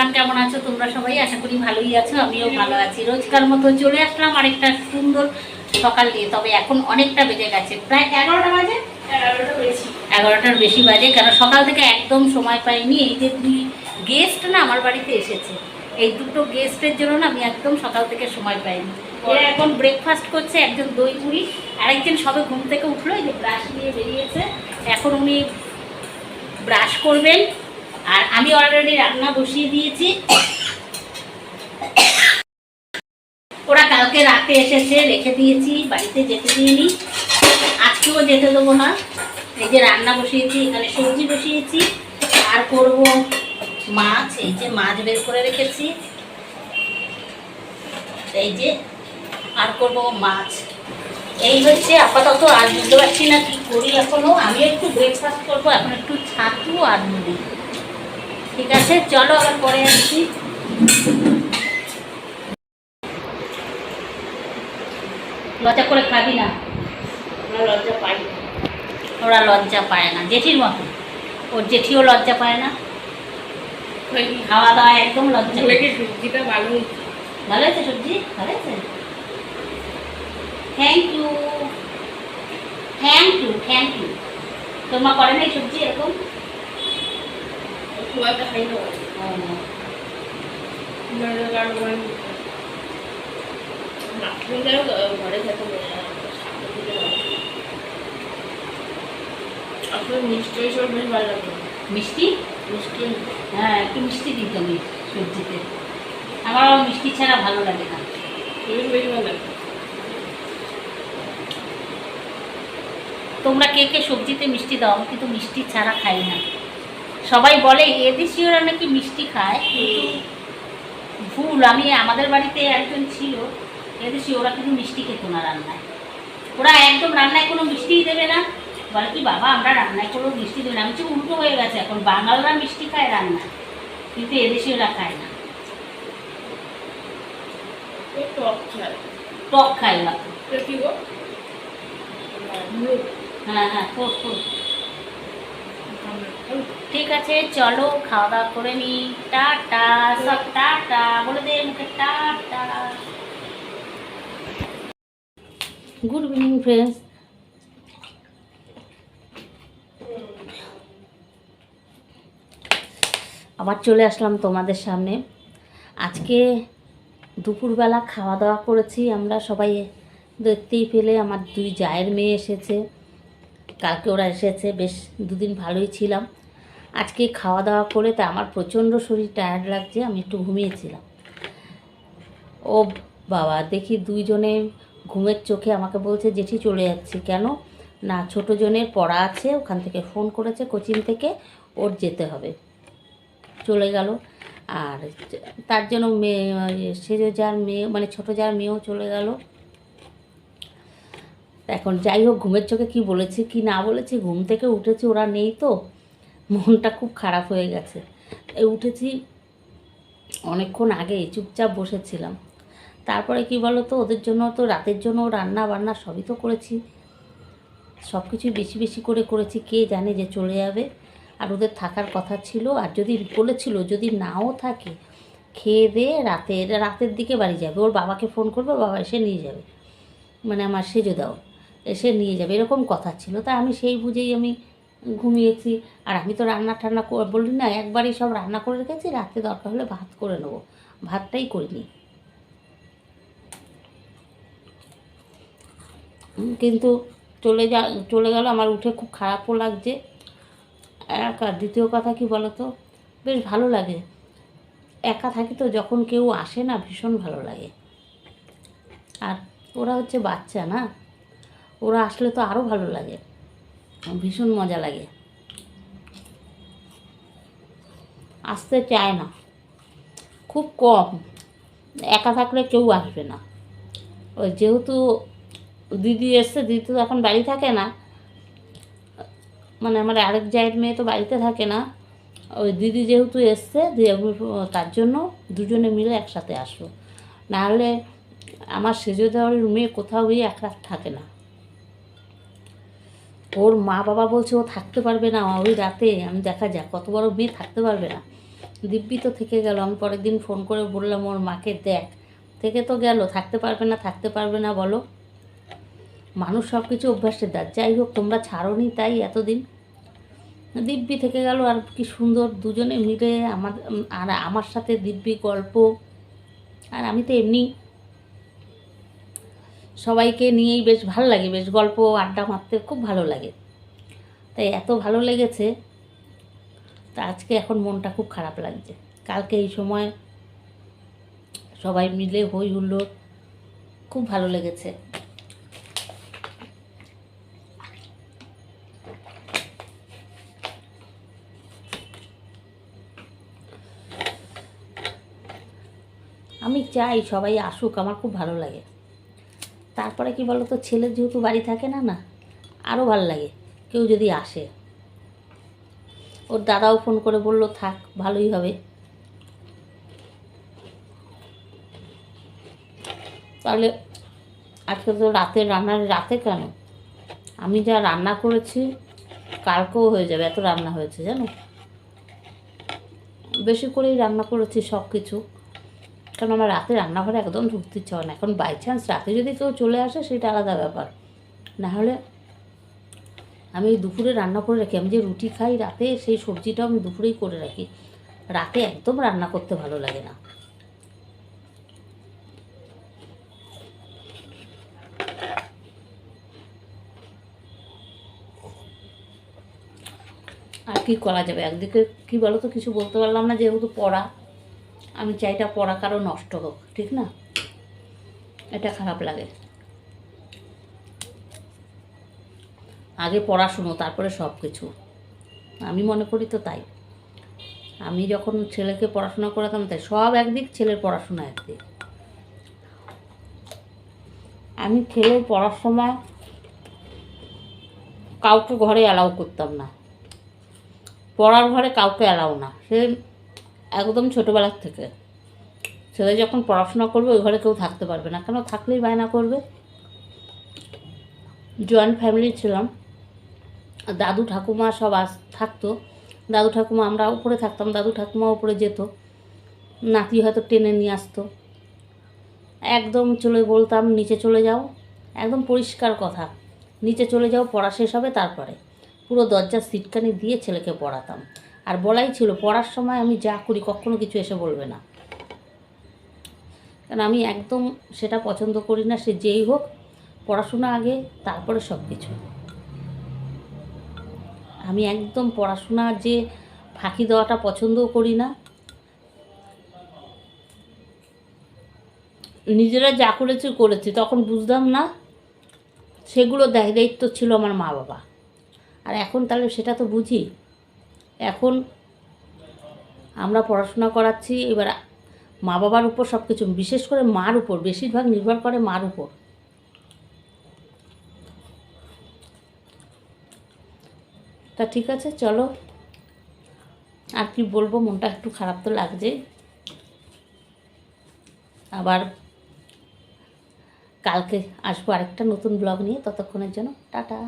Everyone কেমন আছো? তোমরা সবাই আশা করি ভালোই আছো আমিও ভালো আছি। রোজকার মতো চলে আসলাম আরেকটা সুন্দর সকাল দিয়ে তবে এখন অনেকটা বেজে গেছে। প্রায় এগারোটা বাজে? এগারোটার বেশি বাজে কেন সকাল থেকে একদম সময় পাইনি। এই যে দুই গেস্ট না আমার বাড়িতে এসেছে এই দুটো গেস্টের জন্য না আমি একদম সকাল থেকে সময় পাইনি। এরা এখন ব্রেকফাস্ট করছে একজন দই মুড়ি আরেকজন সবে ঘুম থেকে উঠল এই যে ব্রাশ নিয়ে বেরিয়েছে। এখন উনি ব্রাশ করবেন আর আমি অলরেডি রান্না বসিয়ে দিয়েছি। ওরা কালকে রাতে এসেছে, রেখে দিয়েছি, বাড়িতে যেতে দিইনি। আজকেও যেতে দেবো না। এই যে রান্না বসিয়েছি, এখানে সবজি বসিয়েছি। আর করব মাছ, এই যে মাছ বের করে রেখেছি। এই যে আর করব মাছ। এই হচ্ছে আপাতত, আর বুঝতে পারছি না কি করি এখনও। আমি একটু ব্রেকফাস্ট করব, এখন একটু ছাতু আর মুড়ি। ঠিক আছে চলো আবার পরে আসছি। লজ্জা করে খাবি না? লজ্জা না। ওরা লজ্জা পায় না জেঠির মতো। ওর জেঠিও লজ্জা পায় না। খাওয়া দাওয়া একদম লজ্জা সবজিটা ভালো? ভালো হয়েছে সবজি? ভালো হয়েছে? Thank you thank you thank you তোমার করে নাই সবজি এরকম? খুব একটা খাই না ঘরে মিষ্টি? বেশ ভালো মিষ্টি মিষ্টি হ্যাঁ একটু মিষ্টি দিত আমি সবজিতে। আমার মিষ্টি ছাড়া ভালো লাগে না। বেশ ভালো লাগে তোমরা কে কে সবজিতে মিষ্টি দাও আমি কিন্তু মিষ্টি ছাড়া খাই না। সবাই বলে এদেশীয়রা নাকি মিষ্টি খায় কিন্তু ভুল আমি আমাদের বাড়িতে একজন ছিল এদেশি ওরা কিন্তু মিষ্টি খেত না রান্নায়। ওরা একদম রান্নায় কোনো মিষ্টিই দেবে না। বলে কি বাবা আমরা রান্নায় কোনো মিষ্টি দেবে না। আমি উল্টো হয়ে গেছে এখন বাঙালরা মিষ্টি খায় রান্না কিন্তু এদেশীয়রা খায় না। টক ছাড় টক খায় মুখ হ্যাঁ হ্যাঁ ঠিক আছে, চলো খাওয়া দাওয়া করে নি। টাটা, সব টাটা, বলে দে মুখে টাটা। গুড ইভিনিং ফ্রেন্ডস আবার চলে আসলাম তোমাদের সামনে। আজকে দুপুরবেলা খাওয়া দাওয়া করেছি। আমরা সবাই দেখতেই পেলে আমার দুই জায়ের মেয়ে এসেছে। কালকে ওরা এসেছে, বেশ দুদিন ভালোই ছিলাম। আজকে খাওয়া দাওয়া করে তা আমার প্রচণ্ড শরীর টায়ার্ড লাগছে, আমি একটু ঘুমিয়েছিলাম। ও বাবা, দেখি দুইজনে ঘুমের চোখে আমাকে বলছে, জেঠি চলে যাচ্ছি। কেন? না ছোটো জনের পড়া আছে, ওখান থেকে ফোন করেছে কোচিং থেকে, ওর যেতে হবে। চলে গেল। আর তার জন্য মেয়ে, সে যার মেয়ে মানে ছোটো যার মেয়েও চলে গেল। এখন যাই হোক, ঘুমের চোখে কি বলেছে, কি না বলেছে, ঘুম থেকে উঠেছে, ওরা নেই তো। মনটা খুব খারাপ হয়ে গেছে। এই উঠেছি অনেকক্ষণ আগে, চুপচাপ বসেছিলাম। তারপরে কি বলো তো ওদের জন্য তো রাতের জন্য রান্না বান্না সবই তো করেছি। সব কিছুই বেশি বেশি করে করেছি, কে জানে যে চলে যাবে। আর ওদের থাকার কথা ছিল, আর যদি বলেছিল, যদি নাও থাকে, খেয়ে দিয়ে রাতে, রাতের দিকে বাড়ি যাবে। ওর বাবাকে ফোন করবে, বাবা এসে নিয়ে যাবে। মানে আমার সেজো দাও এসে নিয়ে যাবে, এরকম কথা ছিল। তা আমি সেই বুঝেই আমি ঘুমিয়েছি। আর আমি তো রান্না টান্না বললি না, একবারই সব রান্না করে রেখেছি, রাতে দরকার হলে ভাত করে নেব। ভাতটাই করিনি কিন্তু চলে যা, চলে গেল, আমার উঠে খুব খারাপও লাগছে। এক আর দ্বিতীয় কথা কি বলো তো বেশ ভালো লাগে। একা থাকি তো যখন কেউ আসে না, ভীষণ ভালো লাগে। আর ওরা হচ্ছে বাচ্চা না? ওরা আসলে তো আরও ভালো লাগে। ভীষণ মজা লাগে। আসতে চায় না। খুব কম। একা থাকলে কেউ আসবে না। ওই যেহেতু দিদি এসছে, দিদি তো এখন বাড়ি থাকে না। মানে আমার আরেক জায়ের মেয়ে তো বাড়িতে থাকে না। ওই দিদি যেহেতু এসছে তার জন্য দুজনে মিলে একসাথে আসব। নাহলে আমার সেজে দেওয়ার রুমে কোথাও গিয়ে এক রাত থাকে না। ওর মা বাবা বলছে ও থাকতে পারবে না ওই রাতে। আমি দেখা যাক, কত বড় মেয়ে থাকতে পারবে না। দিব্যি তো থেকে গেল, আমি পরের দিন ফোন করে বললাম, ওর মাকে দেখ। থেকে তো গেল, থাকতে পারবে না, থাকতে পারবে না, বলো। মানুষ সব কিছু অভ্যাসের দাঁত যাই হোক, তোমরা ছাড়োনি তাই এতদিন। দিব্যি থেকে গেল, আর কি সুন্দর দুজনে মিলে আমার আর আমার সাথে দিব্যি গল্প। আর আমি তো এমনি সবাইকে নিয়েই বেশ ভালো লাগে, বেশ গল্প, আড্ডা মারতে খুব ভালো লাগে। তাই এত ভালো লেগেছে, তা আজকে এখন মনটা খুব খারাপ লাগছে। কালকে এই সময় সবাই মিলে হই হুল্লোড়, খুব ভালো লেগেছে। আমি চাই সবাই আসুক, আমার খুব ভালো লাগে। তারপরে কি বলো তো ছেলের যেহেতু বাড়ি থাকে না না আরও ভালো লাগে, কেউ যদি আসে। ওর দাদাও ফোন করে বলল, থাক, ভালোই হবে। তাহলে আজকে তো রাতে রান্নার রাতে কেন? আমি যা রান্না করেছি, কালকেও হয়ে যাবে, এত রান্না হয়েছে, জানো? বেশি করেই রান্না করেছি সব কিছু কারণ আমার রাতে রান্নাঘরে একদম ঢুকতে ইচ্ছে হয় না। এখন বাই চান্স রাতে যদি কেউ চলে আসে, সেটা আলাদা ব্যাপার। নাহলে আমি দুপুরে রান্না করে রাখি। আমি যে রুটি খাই রাতে, সেই সবজিটাও আমি দুপুরেই করে রাখি। রাতে একদম রান্না করতে ভালো লাগে না। আর কি করা যাবে? একদিকে কি বলো তো কিছু বলতে পারলাম না, যেহেতু পড়া। আমি চাইটা পড়া কারও নষ্ট হোক, ঠিক না? এটা খারাপ লাগে। আগে পড়াশুনো তারপরে সব কিছু আমি মনে করি তো তাই। আমি যখন ছেলেকে পড়াশোনা করাতাম, তাই সব একদিক ছেলের পড়াশোনা একদিক। আমি ছেলে পড়ার সময় কাউকে ঘরে অ্যালাউ করতাম না। পড়ার ঘরে কাউকে অ্যালাউ না। সে একদম ছোটোবেলার থেকে। ছেলে যখন পড়াশোনা করবে, ওই ঘরে কেউ থাকতে পারবে না। কেন? থাকলেই বায়না করবে। জয়েন্ট ফ্যামিলি ছিলাম। দাদু ঠাকুমা সব আস, থাকতো। দাদু ঠাকুমা, আমরা উপরে থাকতাম। দাদু ঠাকুমা উপরে যেত। নাতি হয়তো টেনে নিয়ে আসতো। একদম চলে বলতাম, নিচে চলে যাও। একদম পরিষ্কার কথা। নিচে চলে যাও, পড়া শেষ হবে, তারপরে। পুরো দরজার সিটকানি দিয়ে ছেলেকে পড়াতাম। আর বলাই ছিল, পড়ার সময় আমি যা করি কখনো কিছু এসে বলবে না। কারণ আমি একদম সেটা পছন্দ করি না, সে যেই হোক, পড়াশোনা আগে, তারপরে সব কিছু আমি একদম পড়াশোনা যে ফাঁকি দেওয়াটা পছন্দও করি না। নিজেরা যা করেছি করেছি, তখন বুঝতাম না, সেগুলো দায় দায়িত্ব ছিল আমার মা বাবা আর এখন তাহলে সেটা তো বুঝি। এখন আমরা পড়াশোনা করাচ্ছি, এবার মা বাবার উপর সব কিছু বিশেষ করে মার উপর, বেশিরভাগ নির্ভর করে মার উপর। তা ঠিক আছে, চলো। আর কি বলব, মনটা একটু খারাপ তো লাগছে। আবার কালকে আসব আরেকটা নতুন ব্লগ নিয়ে, ততক্ষণের জন্য, টাটা।